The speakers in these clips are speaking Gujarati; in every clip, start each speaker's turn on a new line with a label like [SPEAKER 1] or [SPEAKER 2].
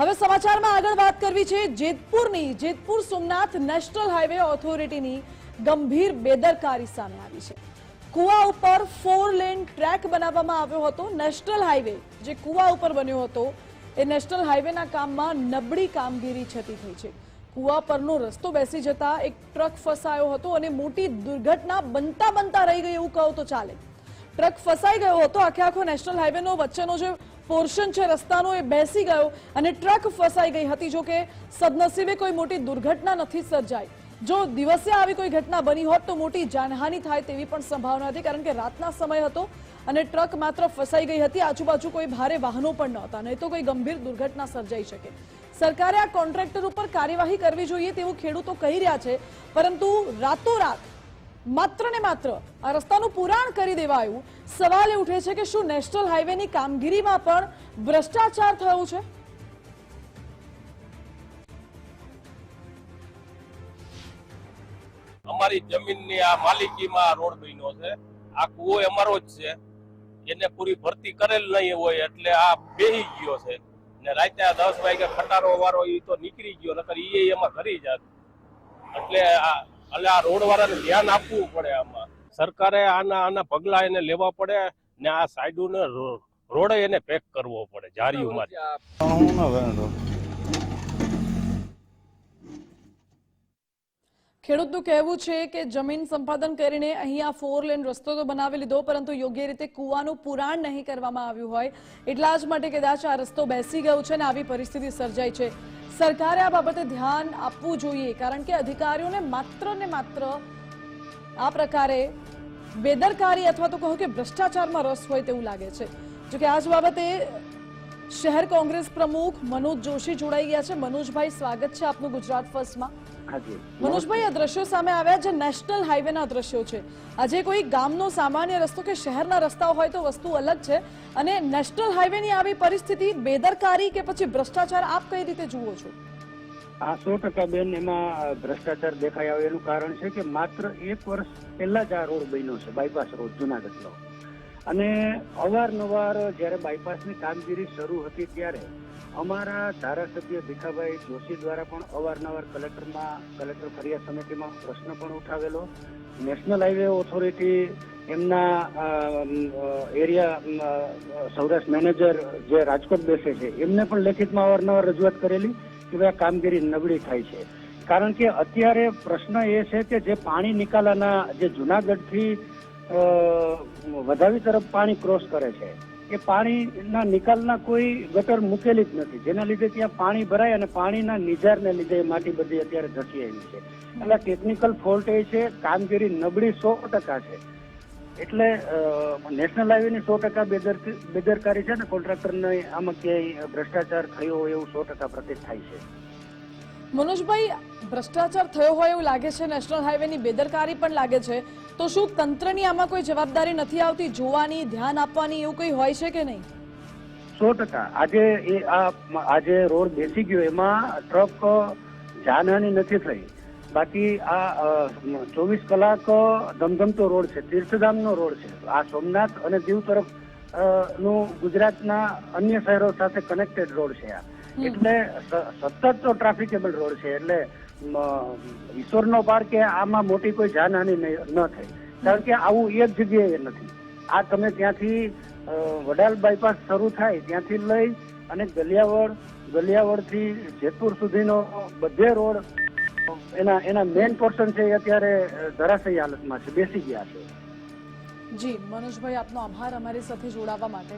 [SPEAKER 1] હવે સમાચારમાં આગળ વાત કરવી છે જેતપુરની. જેતપુર સોમનાથ નેશનલ હાઈવે ઓથોરિટીની ગંભીર બેદરકારી સામે આવી છે. કુવા ઉપર ફોર લેન ટ્રેક બનાવવામાં આવ્યો હતો. નેશનલ હાઈવે જે કુવા ઉપર બન્યો હતો, એ નેશનલ હાઈવેના કામમાં નબળી કામગીરી છતી થઈ છે. કુવા પરનો રસ્તો બેસી જતા એક ટ્રક ફસાયો હતો અને મોટી દુર્ઘટના બનતા બનતા રહી ગઈ એવું કહો તો ચાલે. ટ્રક ફસાઈ ગયો હતો. આખે આખો નેશનલ હાઈવેનો વચ્ચેનો જે પોર્શન છે, રસ્તાનો એ બેસી ગયો અને ટ્રક ફસાઈ ગઈ હતી. જો કે સદનસીબે કોઈ મોટી દુર્ઘટના નથી સર્જાઈ. જો દિવસે આવી કોઈ ઘટના બની હોત તો મોટી જાનહાનિ થાય તેવી પણ સંભાવના હતી, કારણ કે રાતના સમય હતો અને ટ્રક માત્ર ફસાઈ ગઈ હતી. આજુબાજુ કોઈ ભારે વાહનો પણ નહોતા, નહીં તો કોઈ ગંભીર દુર્ઘટના સર્જાઈ શકે. સરકારે આ કોન્ટ્રાક્ટર ઉપર કાર્યવાહી કરવી જોઈએ તેવું ખેડૂતો કહી રહ્યા છે, પરંતુ રાતોરાત માત્ર ને માત્ર આ રસ્તાનું પુરાણ કરી દેવાયું. સવાલ એ ઉઠે છે કે શું નેશનલ હાઈવેની કામગીરીમાં પણ ભ્રષ્ટાચાર થયો છે?
[SPEAKER 2] અમારી જમીનની આ માલિકીમાં રોડ બન્યો છે. આ કુવો અમારો જ છે. એને પૂરી ભરતી કરેલ નહીં હોય એટલે આ બેહી ગયો છે. ને રાતે આ દસ વાગે ખટારો વાળો એ તો નીકળી ગયો, નકર એ એમાં ઘરી જાત. એટલે આ એટલે આ રોડ વાળાને ધ્યાન આપવું પડે આમાં. સરકારે આના આના પગલા એને લેવા પડે ને આ સાઈડોને રોડે એને પેક કરવો પડે જારીઓમાં
[SPEAKER 3] હું ના વેણતો
[SPEAKER 1] ખેડૂતનું કહેવું છે કે જમીન સંપાદન કરીને અહીંયા ફોર લેન રસ્તો તો બનાવી લીધો, પરંતુ યોગ્ય રીતે કૂવાનું પુરાણ નહીં કરવામાં આવ્યું હોય. એટલા જ માટે કદાચ આ રસ્તો બેસી ગયો છે અને આવી પરિસ્થિતિ સર્જાઈ છે. સરકારે આ બાબતે ધ્યાન આપવું જોઈએ, કારણ કે અધિકારીઓને માત્ર ને માત્ર આ પ્રકારે બેદરકારી અથવા તો કહો કે ભ્રષ્ટાચારમાં રસ હોય તેવું લાગે છે. જોકે આ જ બાબતે શહેર કોંગ્રેસ પ્રમુખ મનોજ જોશી જોડાઈ ગયા છે. મનોજભાઈ સ્વાગત છે આપનું ગુજરાત ફર્સ્ટમાં. મનોજભાઈ આ દ્રશ્યો સામે આવ્યા જે નેશનલ હાઈવેના દ્રશ્યો છે. આજે કોઈ ગામનો સામાન્ય રસ્તો કે શહેરના રસ્તાઓ હોય તો વસ્તુ અલગ છે. અને નેશનલ હાઈવેની આવી પરિસ્થિતિ બેદરકારી કે પછી ભ્રષ્ટાચાર આપ કઈ રીતે જુઓ છો?
[SPEAKER 4] આ સો ટકા બેન એમાં ભ્રષ્ટાચાર દેખાઈ આવે એનું કારણ છે કે માત્ર એક વર્ષ પહેલા જ આ રોડ બન્યો છે બાયપાસ રોડ જુનાગઢનો અને અવારનવાર જ્યારે બાયપાસની કામગીરી શરૂ હતી ત્યારે અમારા ધારાસભ્ય ભીખાભાઈ જોશી દ્વારા પણ અવારનવાર કલેક્ટરમાં, કલેક્ટર ફરિયાદ સમિતિમાં પ્રશ્ન પણ ઉઠાવેલો. નેશનલ હાઈવે ઓથોરિટી એમના એરિયા સૌરાષ્ટ્ર મેનેજર જે રાજકોટ બેસે છે, એમને પણ લેખિતમાં અવારનવાર રજૂઆત કરેલી કે ભાઈ આ કામગીરી નબળી થાય છે. કારણ કે અત્યારે પ્રશ્ન એ છે કે જે પાણી નિકાલાના જે જુનાગઢથી વધાવી તરફ પાણી ક્રોસ કરે છે. એ પાણીના નિકાલના કોઈ ગટર મૂકેલી જ નથી. જેના લીધે ત્યાં પાણી ભરાય અને પાણીના નિજારને લીધે માટી બધી અત્યારે ધસી આવી છે. એટલે ટેકનિકલ ફોલ્ટ એ છે, કામગીરી નબળી સો ટકા છે. એટલે નેશનલ હાઈવેની સો ટકા બેદર- બેદરકારી છે ને કોન્ટ્રાક્ટરને આમાં ક્યાંય ભ્રષ્ટાચાર થયો હોય એવું સો ટકા પ્રતીત થાય છે.
[SPEAKER 1] મનોજભાઈ, ભ્રષ્ટાચાર થયો હોય એવું લાગે છે? નેશનલ હાઈવેની બેદરકારી પણ લાગે છે. તો શું તંત્રની આમાં કોઈ જવાબદારી નથી આવતી? જોવાની, ધ્યાન આપવાની એવું કંઈ હોય છે કે નહીં?
[SPEAKER 4] સો ટકા. આજે એ આ આજે રોડ બેસી ગયો. એમાં ટ્રક જાનહાની નથી થઈ. બાકી આ ચોવીસ કલાક ધમધમતો રોડ છે. તીર્થધામનો રોડ છે. આ સોમનાથ અને દીવ તરફનું ગુજરાતના અન્ય શહેરો સાથે કનેક્ટેડ રોડ છે આ. એટલે સતત તો ટ્રાફિકેબલ રોડ છે એટલે ઈશ્વરનો પાર કે આમાં મોટી કોઈ જાનહાની નહીં- ન થઈ કારણ કે આવું એક જગ્યાએ નથી. આ તમે ત્યાંથી વડાલ બાયપાસ શરૂ થાય ત્યાંથી લઈ અને ગલિયાવડ ગલિયાવડથી જેતપુર સુધીનો બધે રોડ એના એના મેઇન પોર્શન છે એ અત્યારે ધરાશયી હાલતમાં છે બેસી ગયા છે.
[SPEAKER 1] જી મનોજભાઈ આપનો આભાર અમારી સાથે જોડાવા માટે.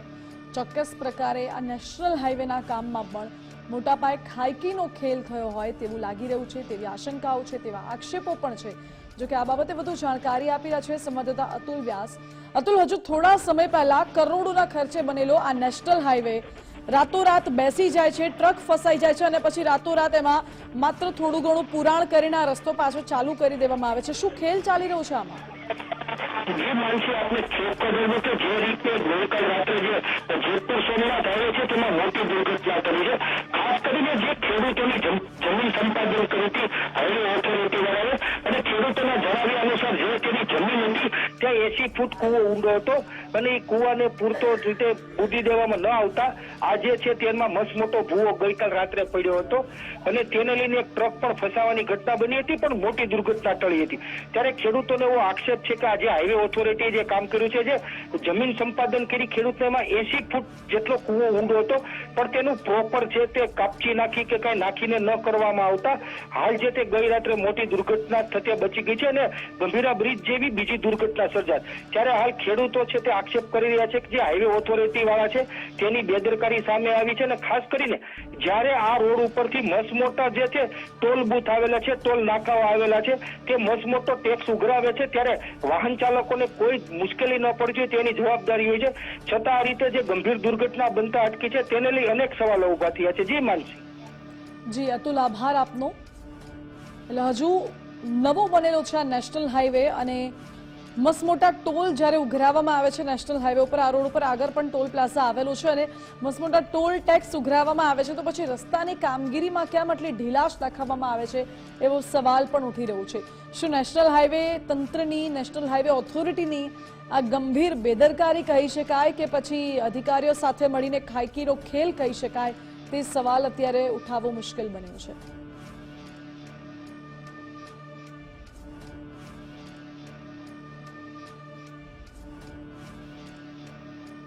[SPEAKER 1] ચોક્કસ પ્રકારે આ નેશનલ હાઈવેના કામમાં પણ મોટા પાયે ખાયકીનો ખેલ થયો હોય તેવું લાગી રહ્યું છે, તેવી આશંકાઓ છે, તેવા આક્ષેપો પણ છે. જો કે આ બાબતે વધુ જાણકારી આપી રહ્યા છે સંવાદદાતા અતુલ વ્યાસ. અતુલ, હજુ થોડા સમય પહેલા કરોડોના ખર્ચે બનેલો આ નેશનલ હાઈવે રાતોરાત બેસી જાય છે, ટ્રક ફસાઈ જાય છે અને પછી રાતોરાત એમાં માત્ર થોડું ઘણું પુરાણ કરીને આ રસ્તો પાછો ચાલુ કરી દેવામાં આવે છે. શું ખેલ ચાલી રહ્યો છે આમાં?
[SPEAKER 5] જે માણસે આપણે ચેક કરેલું કે જે રીતે ગઈકાલ રાત્રે જે જેતપુર સોમનાથ આવે છે, તેમાં મોટી દુર્ઘટના કરી છે. ખાસ કરીને જે ખેડૂતોની જમીન સંપાદન કરી હતી હાઈવે ઓથોરિટી વાળાએ અને ખેડૂતોના જણાવ્યા અનુસાર જે તેની જમીન હતી ત્યાં એસી ફૂટ કુવો ઊંડો હતો. અને એ કુવાને પૂરતો રીતે બુદ્ધિ દેવામાં ન આવતા આજે છે તેમાં મસમોટો ભૂવો ગઈકાલ રાત્રે પડ્યો હતો. અને તેને લઈને એક ટ્રક પણ ફસાવાની ઘટના બની હતી, પણ મોટી દુર્ઘટના ટળી હતી. ત્યારે ખેડૂતોને એવો આક્ષેપ છે કે આજે હાઈવે ઓથોરિટીએ જે કામ કર્યું છે જે જમીન સંપાદન કરી ખેડૂતને એમાં એસી ફૂટ જેટલો કુવો ઊંડો હતો. પણ તેનું પ્રોપર છે તે કાપચી નાખી કે કઈ નાખીને ન કરવામાં આવતા. હાલ જે તે ગઈ રાત્રે મોટી દુર્ઘટના થતે બચી ગઈ છે અને ગંભીરા બ્રિજ જેવી બીજી દુર્ઘટના સર્જાત ત્યારે હાલ ખેડૂતો છે તે આક્ષેપ કરી રહ્યા છે કે જે હાઈવે ઓથોરિટી વાળા છે, તેની બેદરકારી સામે આવી છે અને ખાસ કરીને જ્યારે આ રોડ ઉપરથી મસમોટા જે છે, ટોલ બૂથ આવેલા છે, ટોલ નાકાઓ આવેલા છે, તે મસમોટો ટેક્સ ઉઘરાવે છે, ત્યારે વાહન ચાલકોને કોઈ મુશ્કેલી ન પડતી હોય તેની જવાબદારી હોય છે. છતાં આ રીતે જે ગંભીર દુર્ઘટના બનતા અટકી છે, તેને લઈ અનેક સવાલો ઊભા થયા છે. જી, માનસી.
[SPEAKER 1] જી, અતુલ આભાર આપનો. એટલે હજુ નવો બનેલો છે આ નેશનલ હાઈવે અને મસમોટા ટોલ જ્યારે ઉઘરાવવામાં આવે છે નેશનલ હાઈવે ઉપર, આ રોડ ઉપર આગળ પણ ટોલ પ્લાઝા આવેલું છે અને મસમોટા ટોલ ટેક્સ ઉઘરાવવામાં આવે છે. તો પછી રસ્તાની કામગીરીમાં કેમ આટલી ઢીલાશ દાખવવામાં આવે છે એવો સવાલ પણ ઉઠી રહ્યો છે. શું નેશનલ હાઈવે તંત્રની, નેશનલ હાઈવે ઓથોરિટીની આ ગંભીર બેદરકારી કહી શકાય કે પછી અધિકારીઓ સાથે મળીને ખાયકીનો ખેલ કહી શકાય? તે સવાલ અત્યારે ઉઠાવવો મુશ્કેલ બન્યો છે.